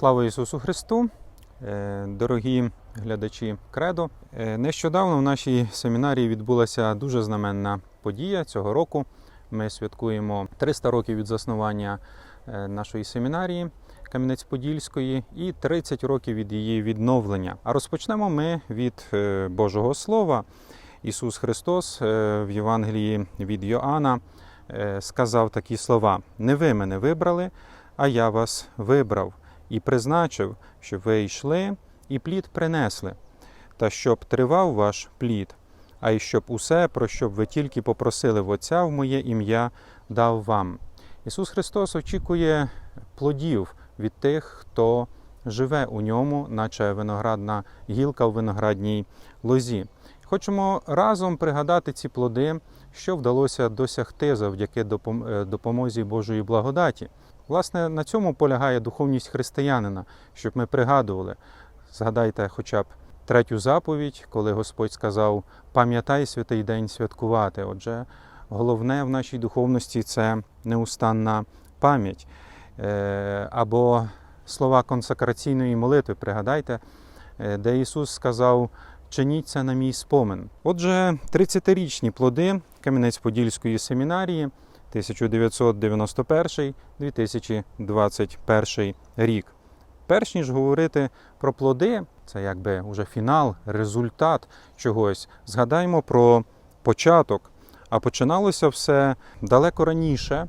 Слава Ісусу Христу! Е, Дорогі глядачі Кредо! Е, Нещодавно в нашій семінарії відбулася дуже знаменна подія цього року. Ми святкуємо 300 років від заснування е, нашої семінарії Кам'янець-Подільської і 30 років від її відновлення. А розпочнемо ми від Божого Слова. Ісус Христос в Євангелії від Йоанна сказав такі слова: Не ви мене вибрали, а я вас вибрав і призначив, щоб ви йшли і плід принесли, та щоб тривав ваш плід, а й щоб усе, про що б ви тільки попросили в Отця в моє ім'я, дав вам. Ісус Христос очікує плодів від тих, хто живе у ньому, наче виноградна гілка в виноградній лозі. Хочемо разом пригадати ці плоди, що вдалося досягти завдяки е, допомозі Божої благодаті. Власне, на цьому полягає духовність християнина, щоб ми пригадували. Згадайте хоча б третю заповідь, коли Господь сказав: пам'ятай святий день святкувати. Отже, головне в нашій духовності це неустанна пам'ять. Е, Або слова консакраційної молитви, пригадайте, е, де Ісус сказав: чиніть це на мій спомин. Отже, 30-річні плоди Кам'янець-Подільської семінарії 1991-2021 рік. Перш ніж говорити про плоди, це якби уже фінал, результат чогось. Згадаймо про початок. А починалося все далеко раніше,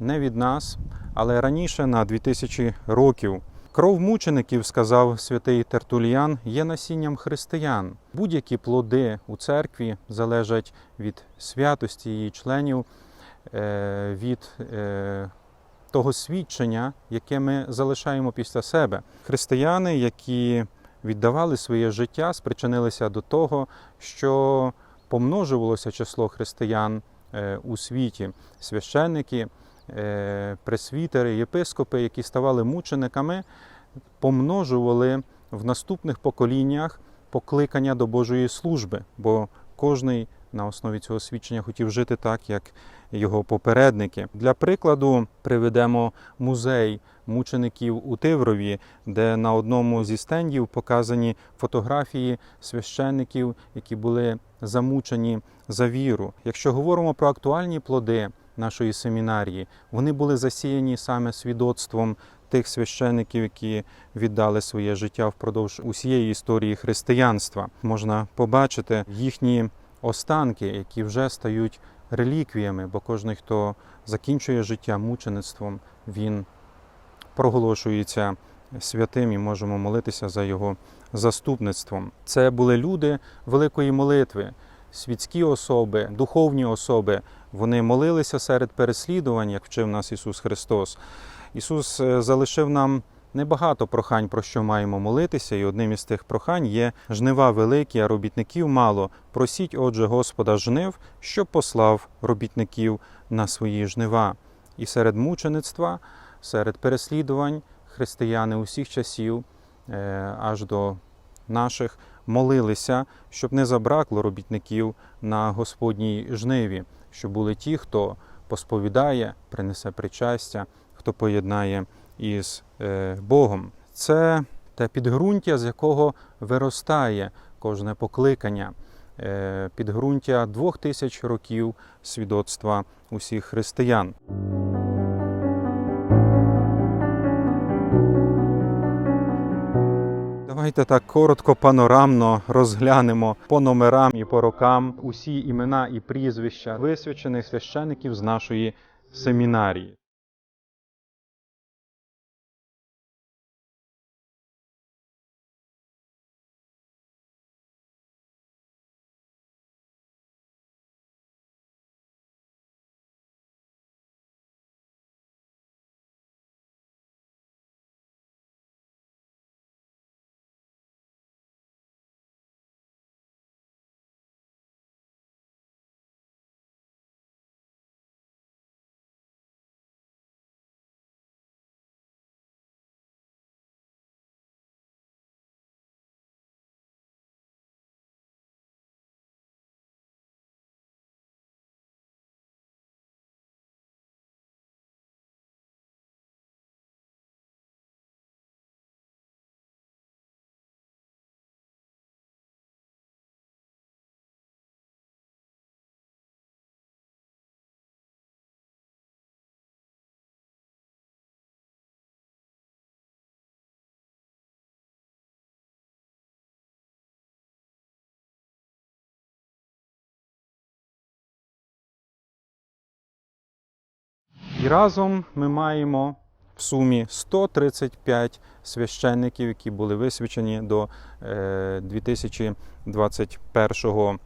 не від нас, але раніше на 2000 років. Кров мучеників, сказав святий Тертуліян, є насінням християн. Будь-які плоди у церкві залежать від святості її членів, від е, того свідчення, яке ми залишаємо після себе. Християни, які віддавали своє життя, спричинилися до того, що помножувалося число християн е, у світі. Священники, е, пресвітери, єпископи, які ставали мучениками, помножували в наступних поколіннях покликання до Божої служби, бо кожний на основі цього свідчення хотів жити так, як його попередники. Для прикладу приведемо музей мучеників у Тиврові, де на одному зі стендів показані фотографії священників, які були замучені за віру. Якщо говоримо про актуальні плоди нашої семінарії, вони були засіяні саме свідоцтвом тих священиків, які віддали своє життя впродовж усієї історії християнства. Можна побачити їхні останки, які вже стають реліквіями, бо кожен, хто закінчує життя мучеництвом, він проголошується святим і можемо молитися за його заступництвом. Це були люди великої молитви, світські особи, духовні особи. Вони молилися серед переслідувань, як вчив нас Ісус Христос. Ісус е, залишив нам небагато прохань, про що маємо молитися, і одним із тих прохань є жнива великі, а робітників мало. Просіть, отже, Господа жнив, щоб послав робітників на свої жнива. І серед мучеництва, серед переслідувань християни усіх часів, е, аж до наших, молилися, щоб не забракло робітників на Господній жниві, щоб були ті, хто посповідає, принесе причастя, хто поєднає із е, Богом. Це те підґрунтя, з якого виростає кожне покликання, е, підґрунтя двох тисяч років свідоцтва усіх християн. Давайте так коротко, панорамно розглянемо по номерам і по рокам усі імена і прізвища висвячених священиків з нашої семінарії. І разом ми маємо в сумі 135 священників, які були висвячені до е, 2021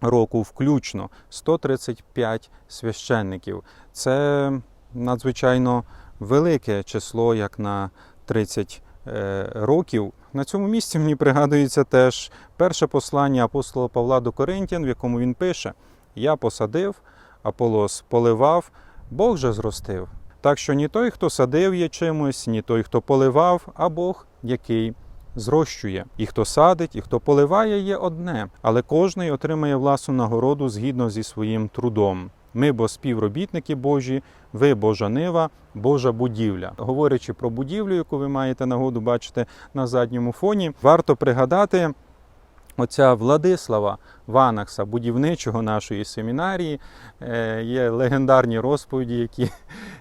року включно. 135 священників. Це надзвичайно велике число, як на 30 е, років. На цьому місці мені пригадується теж перше послання апостола Павла до Коринтян, в якому він пише: Я посадив, Аполос поливав, Бог же зростив. Так що ні той, хто садив є чимось, ні той, хто поливав, а Бог, який зрощує. І хто садить, і хто поливає, є одне, але кожний отримає власну нагороду згідно зі своїм трудом. Ми бо співробітники Божі, ви Божа нива, Божа будівля. Говорячи про будівлю, яку ви маєте нагоду бачити на задньому фоні, варто пригадати Оця Владислава Ванакса, будівничого нашої семінарії, Е, є легендарні розповіді, які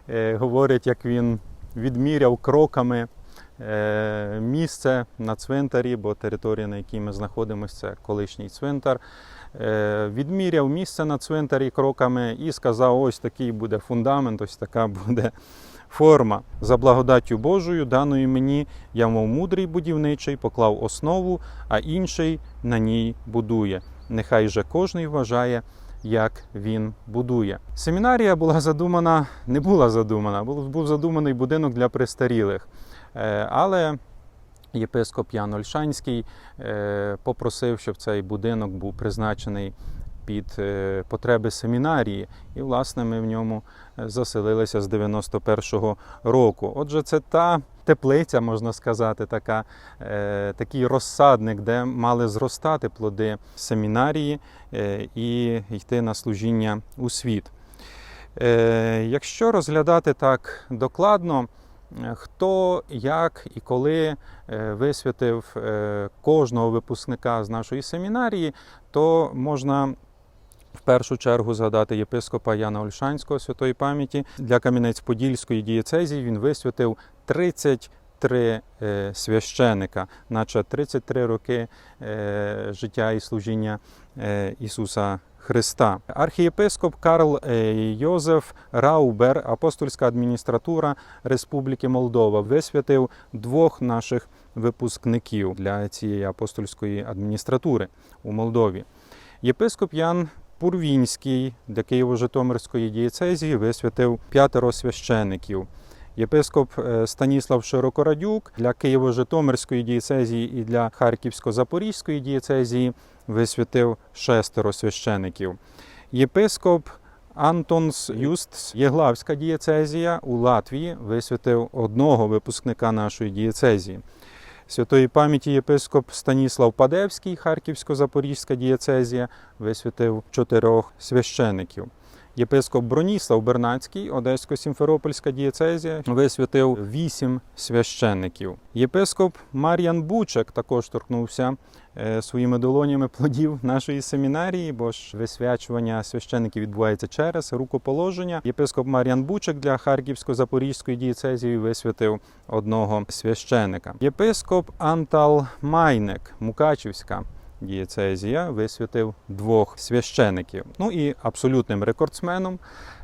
е, говорять, як він відміряв кроками е, місце на цвинтарі, бо територія, на якій ми знаходимося, це колишній цвинтар. Відміряв місце на цвинтарі кроками і сказав: ось такий буде фундамент, ось така буде форма. За благодаттю Божою, даною мені, я, мов мудрий будівничий, поклав основу, а інший на ній будує. Нехай же кожний вважає, як він будує. Семінарія була задумана, не була задумана, був задуманий будинок для престарілих. Е, Але єпископ Ян Ольшанський е, попросив, щоб цей будинок був призначений під е, потреби семінарії, і, власне, ми в ньому е, заселилися з 91-го року. Отже, це та теплиця, можна сказати, така, е, такий розсадник, де мали зростати плоди семінарії і йти на служіння у світ. Якщо розглядати так докладно, хто, як і коли висвятив кожного випускника з нашої семінарії, то можна в першу чергу згадати єпископа Яна Ольшанського святої пам'яті для Кам'янець-Подільської дієцезії. Він висвятив 33 е, священика, наче 33 роки е, життя і служіння е, Ісуса Христа. Архієпископ Карл Йозеф Раубер, апостольська адміністратура Республіки Молдова, висвятив двох наших випускників для цієї апостольської адміністратури у Молдові. Єпископ Ян Пурвінський для Києво-Житомирської дієцезії висвятив п'ятеро священиків. Єпископ е, Станіслав Широкорадюк для Києво-Житомирської дієцезії і для Харківсько-Запорізької дієцезії висвятив шестеро священиків. Єпископ Антонс Юстс, Єглавська дієцезія у Латвії висвятив одного випускника нашої дієцезії. Святої пам'яті єпископ Станіслав Падевський, Харківсько-Запорізька дієцезія, висвятив чотирьох священиків. Єпископ Броніслав Бернацький, Одесько-Сімферопольська дієцезія, висвятив вісім священників. Єпископ Мар'ян Бучек також торкнувся своїми долонями плодів нашої семінарії, бо ж висвячування священиків відбувається через рукоположення. Єпископ Мар'ян Бучик для Харківсько-Запорізької дієцезії висвятив одного священика. Єпископ Антал Майник, Мукачівська дієцезія висвятив двох священиків. Ну і абсолютним рекордсменом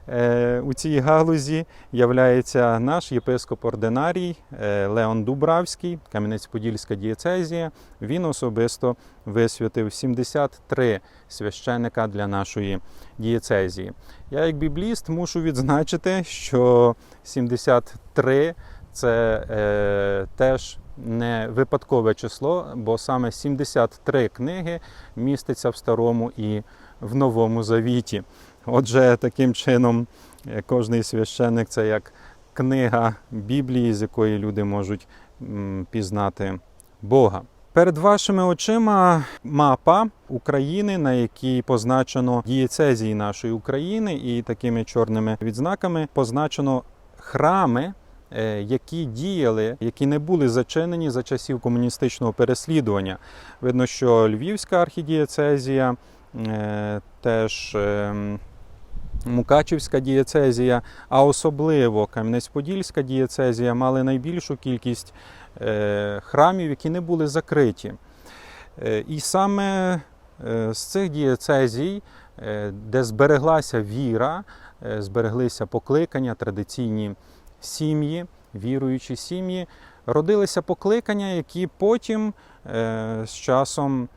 е, у цій галузі являється наш єпископ ординарій е, Леон Дубравський, Кам'янець-Подільська дієцезія. Він особисто висвятив 73 священика для нашої дієцезії. Я, як бібліст, мушу відзначити, що 73 це е, теж не випадкове число, бо саме 73 книги міститься в старому і в новому завіті. Отже, таким чином, е, кожний священник це як книга Біблії, з якої люди можуть пізнати Бога. Перед вашими очима мапа України, на якій позначено дієцезії нашої України, і такими чорними відзнаками позначено храми, які діяли, які не були зачинені за часів комуністичного переслідування. Видно, що Львівська архідієцезія, е, теж ем, Мукачівська дієцезія, а особливо Кам'янець-Подільська дієцезія мали найбільшу кількість е, храмів, які не були закриті. Е, І саме е, з цих дієцезій, е, де збереглася віра, е, збереглися покликання, традиційні сім'ї, віруючі сім'ї. Родилися покликання, які потім е, з часом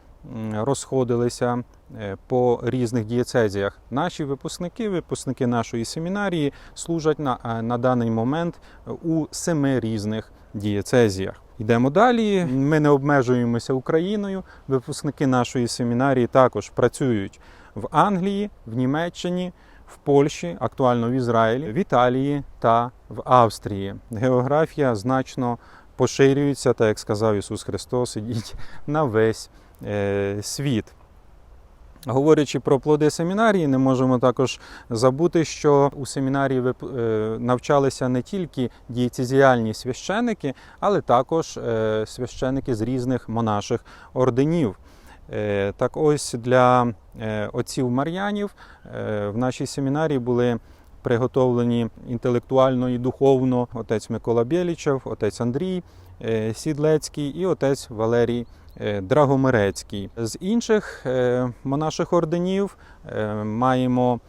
розходилися е, по різних дієцезіях. Наші випускники, випускники нашої семінарії, служать на, е, на даний момент у семи різних дієцезіях. Йдемо далі. Ми не обмежуємося Україною. Випускники нашої семінарії також працюють в Англії, в Німеччині, в Польщі, актуально в Ізраїлі, в Італії та в Австрії. Географія значно поширюється, так як сказав Ісус Христос, ідіть на весь е, світ. Говорячи про плоди семінарії, не можемо також забути, що у семінарії е, навчалися не тільки дієцезіальні священики, але також е, священики з різних монаших орденів. Е, Так ось для е, отців Мар'янів е, в нашій семінарії були приготовлені інтелектуально і духовно отець Микола Бєлічев, отець Андрій Сідлецький і отець Валерій Драгомирецький. З інших монаших орденів маємо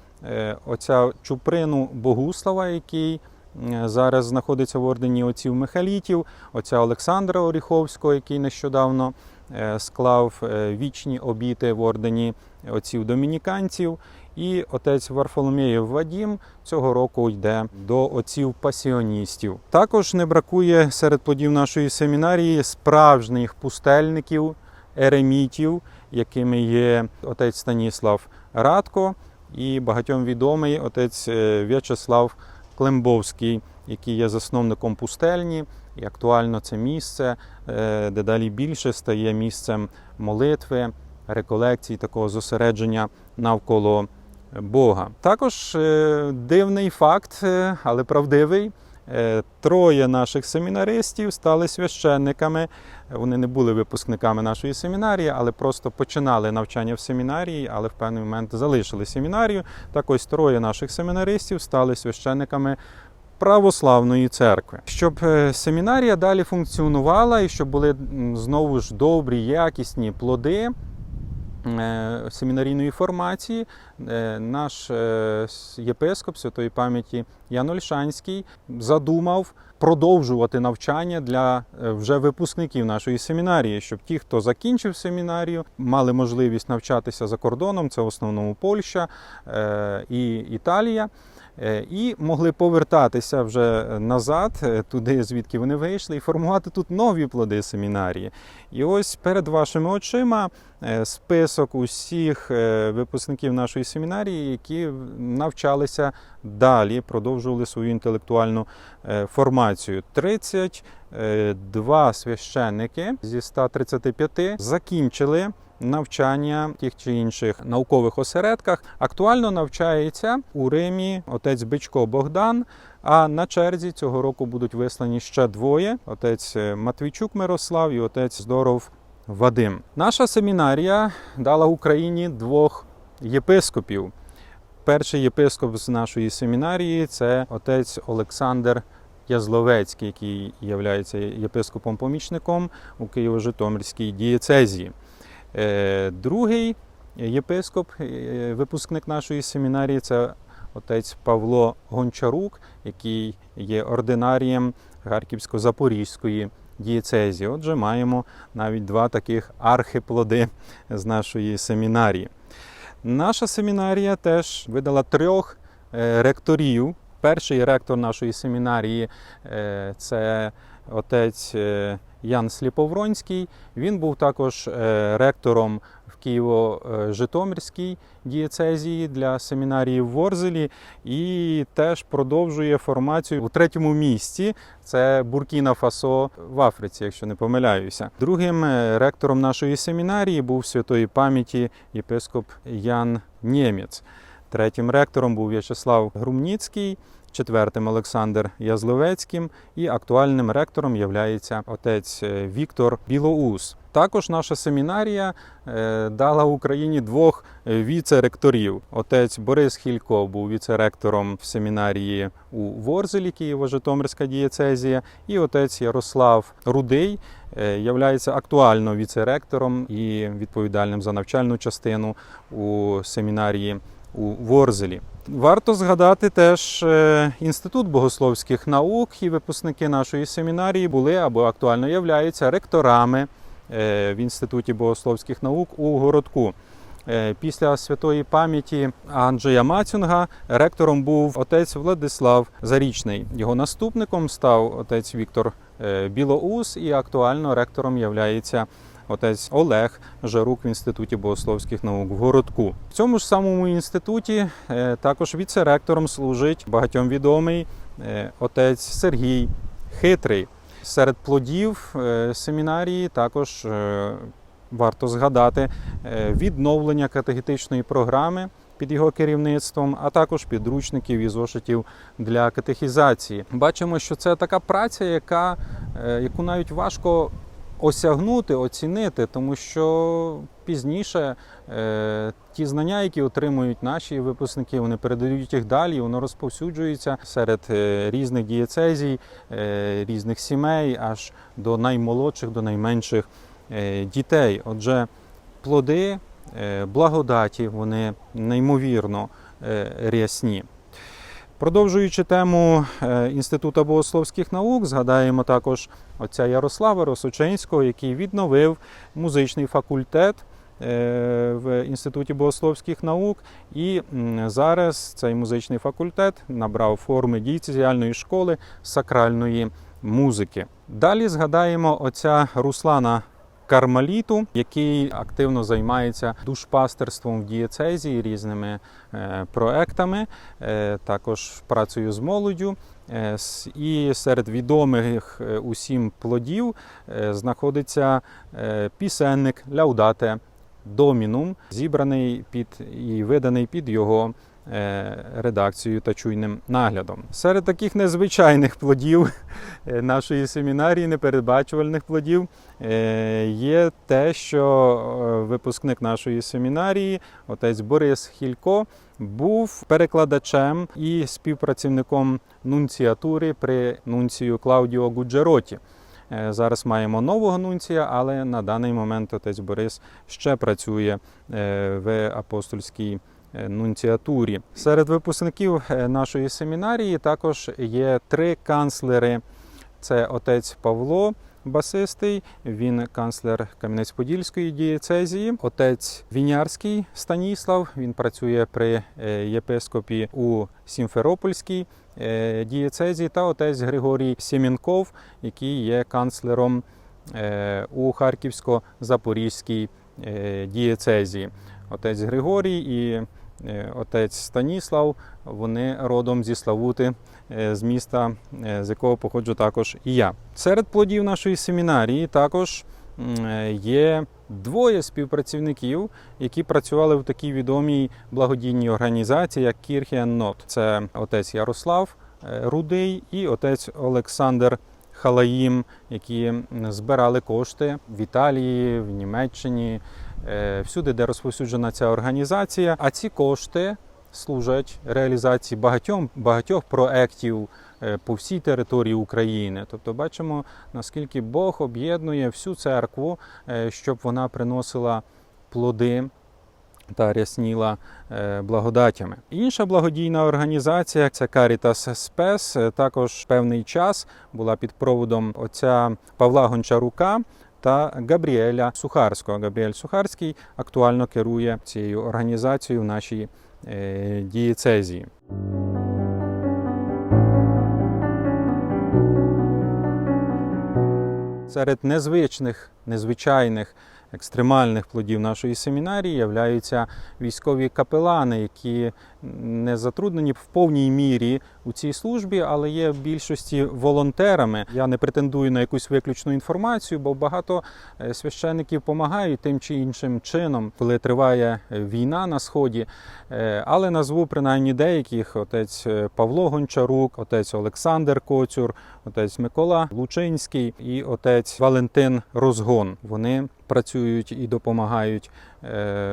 отця Чуприну Богуслава, який зараз знаходиться в ордені отців Михалітів, отця Олександра Оріховського, який нещодавно склав е, вічні обіти в ордені отців домініканців. І отець Варфоломєєв Вадім цього року йде до отців пасіоністів. Також не бракує серед плодів нашої семінарії справжніх пустельників, еремітів, якими є отець Станіслав Радко і багатьом відомий отець е, В'ячеслав Климбовський, який є засновником пустельні. І актуально це місце, е, дедалі більше стає місцем молитви, реколекцій, такого зосередження навколо Бога. Також е, дивний факт, е, але правдивий. Троє наших семінаристів стали священниками. Вони не були випускниками нашої семінарії, але просто починали навчання в семінарії, але в певний момент залишили семінарію. Так ось троє наших семінаристів стали священниками православної церкви. Щоб е, семінарія далі функціонувала і щоб були знову ж добрі, якісні плоди е, семінарійної формації, е, наш єпископ святої пам'яті Ян Ольшанський задумав продовжувати навчання для вже випускників нашої семінарії, щоб ті, хто закінчив семінарію, мали можливість навчатися за кордоном. Це в основному Польща і Італія. Е, І могли повертатися вже назад, е, туди, звідки вони вийшли, і формувати тут нові плоди семінарії. І ось перед вашими очима е, список усіх випускників нашої семінарії, які навчалися далі, продовжували свою інтелектуальну формацію. 32 священники зі 135 закінчили навчання тих чи інших наукових осередках. Актуально навчається у Римі отець Бичко Богдан. А на черзі цього року будуть вислані ще двоє: отець е, Матвійчук Мирослав і отець Здоров Вадим. Наша семінарія дала Україні двох єпископів. Перший єпископ з нашої семінарії це отець Олександр Язловецький, який є єпископом-помічником у Києво-Житомирській дієцезії. Е, Другий єпископ, е, випускник нашої семінарії, це отець Павло Гончарук, який є ординарієм Харківсько-Запорізької дієцезії. Отже, маємо навіть два таких архиплоди з нашої семінарії. Наша семінарія теж видала трьох е, ректорів. Перший ректор нашої семінарії це отець е, Ян Сліповронський. Він був також е, ректором в Києво-Житомирській дієцезії для семінарії в Ворзелі і теж продовжує формацію у третьому місці. Це Буркіна Фасо в Африці, якщо не помиляюся. Другим е, ректором нашої семінарії був святої пам'яті єпископ Ян Нємець. Третім ректором був В'ячеслав Грумніцький, четвертим Олександр Язловецьким і актуальним ректором є отець е, Віктор Білоус. Також наша семінарія е, дала Україні двох е, віце-ректорів. Отець Борис Хілько був віце-ректором в семінарії у Ворзелі, Києво-Житомирська дієцезія, і отець Ярослав Рудий являється актуально віце-ректором і відповідальним за навчальну частину у семінарії у Ворзелі. Варто згадати теж е, інститут богословських наук, і випускники нашої семінарії були або актуально являються ректорами е, в інституті богословських наук у городку. Е, Після святої пам'яті Анджея Мацюнга ректором був отець Владислав Зарічний. Його наступником став отець Віктор Білоус, і актуально ректором являється отець Олег Жарук в інституті богословських наук в городку. В цьому ж самому інституті е, також віце-ректором служить багатьом відомий е, отець Сергій Хитрий. Серед плодів е, семінарії також варто згадати відновлення катехетичної програми під його керівництвом, а також підручників і зошитів для катехізації. Бачимо, що це така праця, яка, яку навіть важко осягнути, оцінити, тому що пізніше е, ті знання, які отримують наші випускники, вони передають їх далі, воно розповсюджується серед е, різних дієцезій, е, різних сімей, аж до наймолодших, до найменших е, дітей. Отже, плоди е, благодаті, вони неймовірно е, рясні. Продовжуючи тему е, Інституту богословських наук, згадаємо також отця Ярослава Росоченського, який відновив музичний факультет е, в Інституті богословських наук. І зараз цей музичний факультет набрав форми дієцезіальної школи сакральної музики. Далі згадаємо отця Руслана Кармаліту, який активно займається душпастерством в дієцезії різними е, проектами, е, також працею з молоддю. Е, І серед відомих усім плодів знаходиться пісенник Ляудате Домінум, зібраний під і виданий під його редакцією та чуйним наглядом. Серед таких незвичайних плодів е, нашої семінарії, непередбачувальних плодів, е, є те, що е, випускник нашої семінарії, отець Борис Хілько, був перекладачем і співпрацівником нунціатури при нунцію Клаудіо Гуджероті. Е, Зараз маємо нового нунція, але на даний момент отець Борис ще працює е, в апостольській е, нунціатурі. Серед випускників е, нашої семінарії також є три канцлери. Це отець Павло Басистий, він канцлер Кам'янець-Подільської дієцезії, отець Вінярський Станіслав. Він працює при е, єпископі у Сімферопольській е, дієцезії, та отець Григорій Сімінков, який є канцлером е, у Харківсько-Запорізькій е, дієцезії. Отець Григорій і е, отець Станіслав, вони родом зі Славути, е, з міста, е, з якого походжу також і я. Серед плодів нашої семінарії також е, є двоє співпрацівників, які працювали в такій відомій благодійній організації, як Кірхіан Нот. Це отець Ярослав е, Рудий і отець Олександр Халаїм, які збирали кошти в Італії, в Німеччині, е, всюди, де розповсюджена ця організація. А ці кошти служать реалізації багатьом багатьох проєктів е, по всій території України. Тобто, бачимо, наскільки Бог об'єднує всю церкву, е, щоб вона приносила плоди. Та рясніла е, благодатями. Інша благодійна організація це Caritas е, також певний час була під проводом отця Павла Гончарука та Габріеля Сухарського. Габріель Сухарський актуально керує цією організацією в нашій е, дієцезії. Серед незвичних, незвичайних, екстремальних плодів нашої семінарії являються військові капелани, які не затруднені в повній мірі у цій службі, але є в більшості волонтерами. Я не претендую на якусь виключну інформацію, бо багато е, священиків допомагають тим чи іншим чином, коли триває е, війна на сході. Е, Але назву принаймні деяких: отець Павло Гончарук, отець Олександр Коцюр, отець Микола Лучинський і отець Валентин Розгон. Вони працюють і допомагають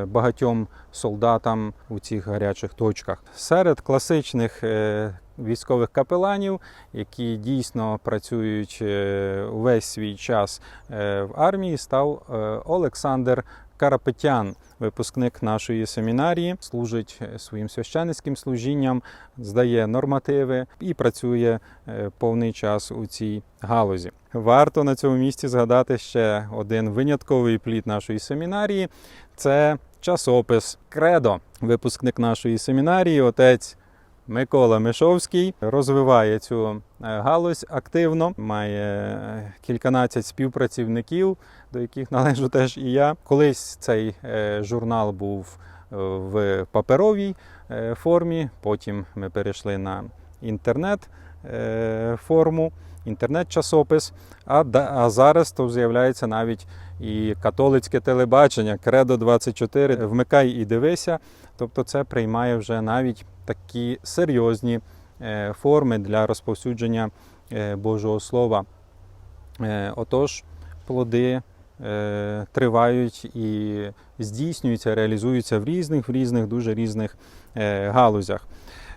багатьом солдатам у цих гарячих точках. Серед класичних військових капеланів, які дійсно працюють е, увесь свій час е, в армії, став е, Олександр Карапетян, випускник нашої семінарії, служить своїм священницьким служінням, здає нормативи і працює повний час у цій галузі. Варто на цьому місці згадати ще один винятковий плід нашої семінарії це часопис Кредо, випускник нашої семінарії, отець. Микола Мишовський розвиває цю е, галузь активно, має е, кільканадцять співпрацівників, до яких належу теж і я. Колись цей е, журнал був в паперовій формі, потім ми перейшли на інтернет форму, інтернет-часопис. А зараз то з'являється навіть і католицьке телебачення Кредо 24 Вмикай і дивися. Тобто це приймає вже навіть такі серйозні е, форми для розповсюдження е, Божого Слова. Е, Отож, плоди е, тривають і здійснюються, реалізуються в різних, в різних, дуже різних е, галузях.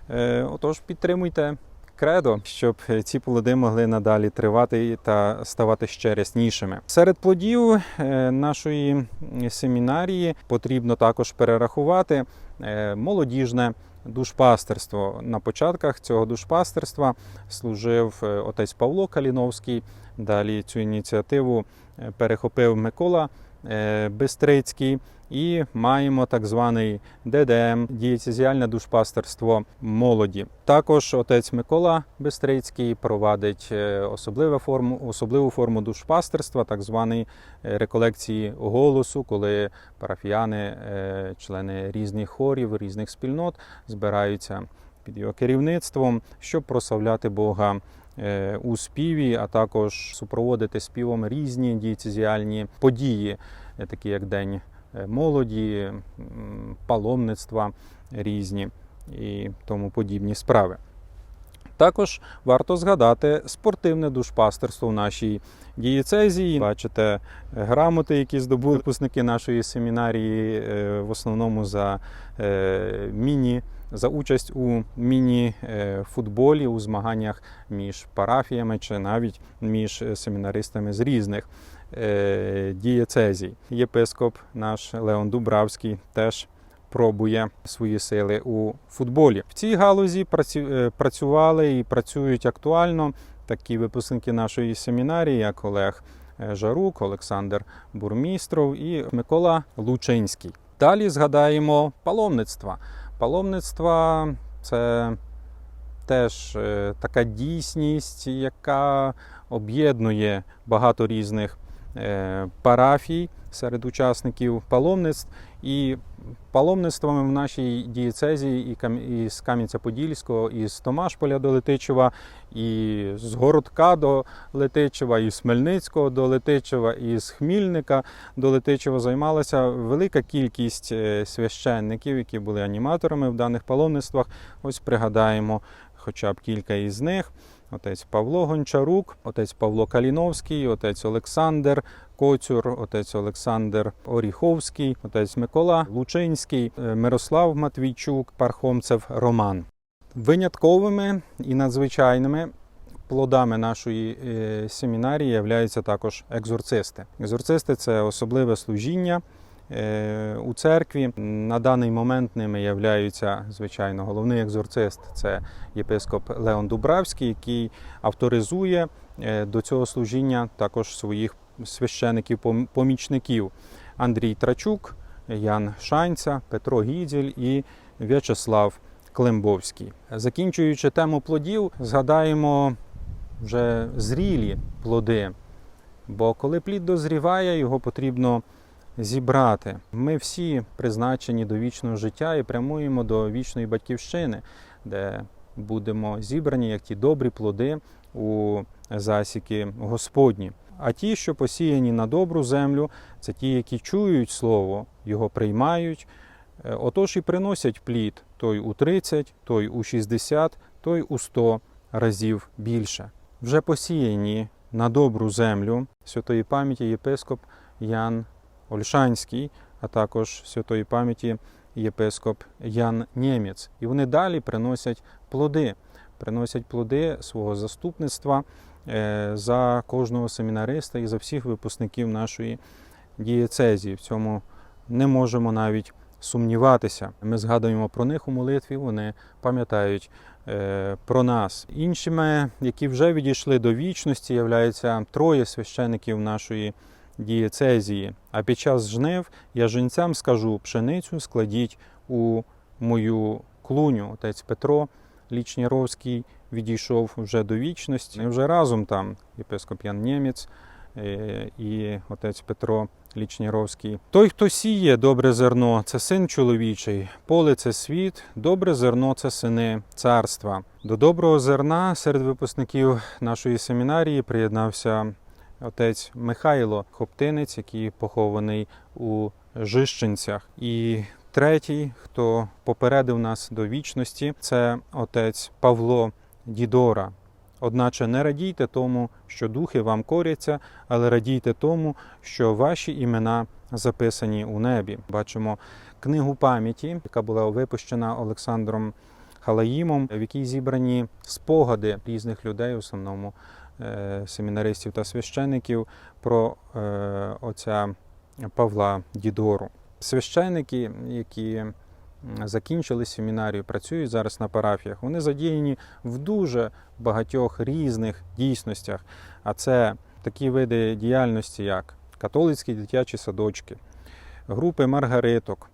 Е, Отож, підтримуйте кредо, щоб ці плоди могли надалі тривати та ставати ще ряснішими. Серед плодів е, нашої семінарії потрібно також перерахувати е, молодіжне душпастерство. На початках цього душпастерства служив е, отець Павло Каліновський. Далі цю ініціативу перехопив Микола Бистрицький. І маємо так званий ДДМ дієцезіальне душпастерство молоді. Також отець Микола Бистрицький провадить е, особливу форму, особливу форму душпастерства, так званий е, реколекції голосу, коли парафіяни, е, члени різних хорів, різних спільнот збираються під його керівництвом, щоб прославляти Бога е, у співі, а також супроводити співом різні дієцезіальні події, е, такі як День е, молоді, паломництва різні і тому подібні справи. Також варто згадати спортивне душпастерство в нашій дієцезії. Бачите грамоти, які здобули випускники нашої семінарії, е, в основному за е, міні. За участь у міні-футболі у змаганнях між парафіями чи навіть між семінаристами з різних е, дієцезій. Єпископ наш Леон Дубравський теж пробує свої сили у футболі. В цій галузі е, працювали і працюють актуально такі випускники нашої семінарії, як Олег е, Жарук, Олександр Бурмістров і Микола Лучинський. Далі згадаємо паломництва. Паломництва це теж е, така дійсність, яка об'єднує багато різних парафій серед учасників паломництв. І паломництвами в нашій дієцезі і Кам- і з Кам'янця-Подільського, і з Томашполя до Летичева, і з Городка до Летичева, і з Хмельницького до Летичева, і з Хмільника до Летичева займалася велика кількість е, священників, які були аніматорами в даних паломництвах. Ось пригадаємо хоча б кілька із них. Отець Павло Гончарук, отець Павло Каліновський, отець Олександр Коцюр, отець Олександр Оріховський, отець Микола Лучинський, е, Мирослав Матвійчук, Пархомцев Роман. Винятковими і надзвичайними плодами нашої е, семінарії являються також екзорцисти. Екзорцисти це особливе служіння у церкві. На даний момент ними являються, звичайно, головний екзорцист це єпископ Леон Дубравський, який авторизує е, до цього служіння також своїх священиків-помічників Андрій Трачук, Ян Шанця, Петро Гідзіль і В'ячеслав Климбовський. Закінчуючи тему плодів, згадаємо вже зрілі плоди. Бо коли плід дозріває, його потрібно зібрати. Ми всі призначені до вічного життя і прямуємо до вічної батьківщини, де будемо зібрані як ті добрі плоди у засіки Господні. А ті, що посіяні на добру землю, це ті, які чують слово, його приймають. Е, Отож і приносять плід той у 30, той у 60, той у 100 разів більше. Вже посіяні на добру землю святої пам'яті єпископ Ян Ольшанський, а також святої пам'яті єпископ Ян Нємець. І вони далі приносять плоди, приносять плоди свого заступництва е, за кожного семінариста і за всіх випускників нашої дієцезії. В цьому не можемо навіть сумніватися. Ми згадуємо про них у молитві, вони пам'ятають е, про нас. Іншими, які вже відійшли до вічності, являються троє священиків нашої дієцезії. А під час жнив я жінцям скажу: пшеницю складіть у мою клуню. Отець Петро Лічніровський відійшов вже до вічності. І вже разом там єпископ Ян Нємець е, і отець Петро Лічніровський. Той, хто сіє добре зерно, це син чоловічий, поле це світ, добре зерно це сини царства. До доброго зерна серед випускників нашої семінарії приєднався отець Михайло Хоптинець, який похований у Жищенцях. І третій, хто попередив нас до вічності, це отець Павло Дідора. Одначе не радійте тому, що духи вам коряться, але радійте тому, що ваші імена записані у небі. Бачимо книгу пам'яті, яка була випущена Олександром Халаїмом, в якій зібрані спогади різних людей, в основному семінаристів та священиків, про е, отця Павла Дідору. Священики, які закінчили семінарію, працюють зараз на парафіях, вони задіяні в дуже багатьох різних дійсностях. А це такі види діяльності, як католицькі дитячі садочки, групи маргариток,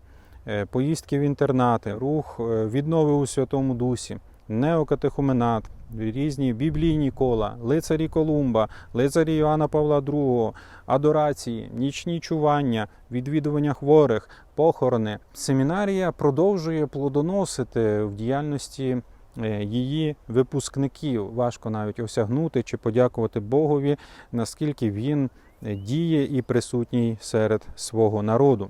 е, поїздки в інтернати, рух е, віднови у Святому Дусі, неокатехуменат, різні біблійні кола, лицарі Колумба, лицарі Йоанна Павла II, адорації, нічні чування, відвідування хворих, похорони. Семінарія продовжує плодоносити в діяльності е, її випускників. Важко навіть осягнути чи подякувати Богові, наскільки він е, діє і присутній серед свого народу.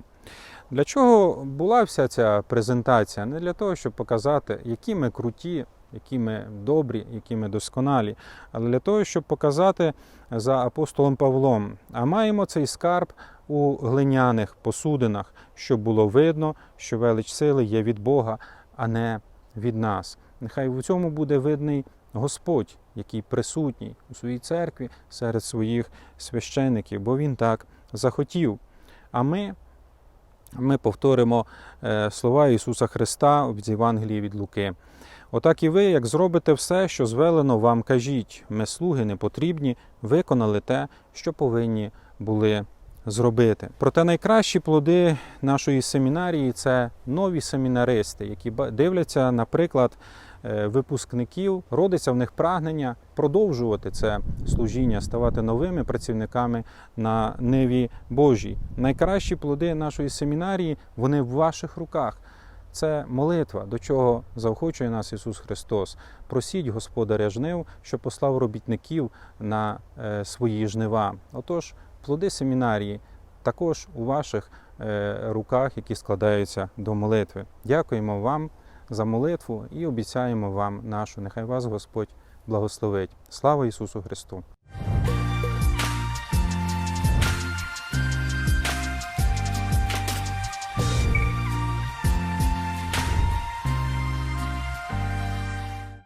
Для чого була вся ця презентація? Не для того, щоб показати, які ми круті, які ми добрі, які ми досконалі, але для того, щоб показати за апостолом Павлом. А маємо цей скарб у глиняних посудинах, щоб було видно, що велич сили є від Бога, а не від нас. Нехай в цьому буде видний Господь, який присутній у своїй церкві серед своїх священиків, бо Він так захотів. А ми, ми повторимо е, слова Ісуса Христа з Євангелії від Луки. Отак і ви, як зробите все, що звелено вам, кажіть, ми слуги не потрібні, виконали те, що повинні були зробити. Проте найкращі плоди нашої семінарії це нові семінаристи, які дивляться, наприклад, випускників, родиться в них прагнення продовжувати це служіння, ставати новими працівниками на ниві Божій. Найкращі плоди нашої семінарії вони в ваших руках. Це молитва, до чого заохочує нас Ісус Христос. Просіть Господаря жнив, що послав робітників на е, свої жнива. Отож, плоди семінарії також у ваших е, руках, які складаються до молитви. Дякуємо вам за молитву і обіцяємо вам нашу. Нехай вас Господь благословить. Слава Ісусу Христу!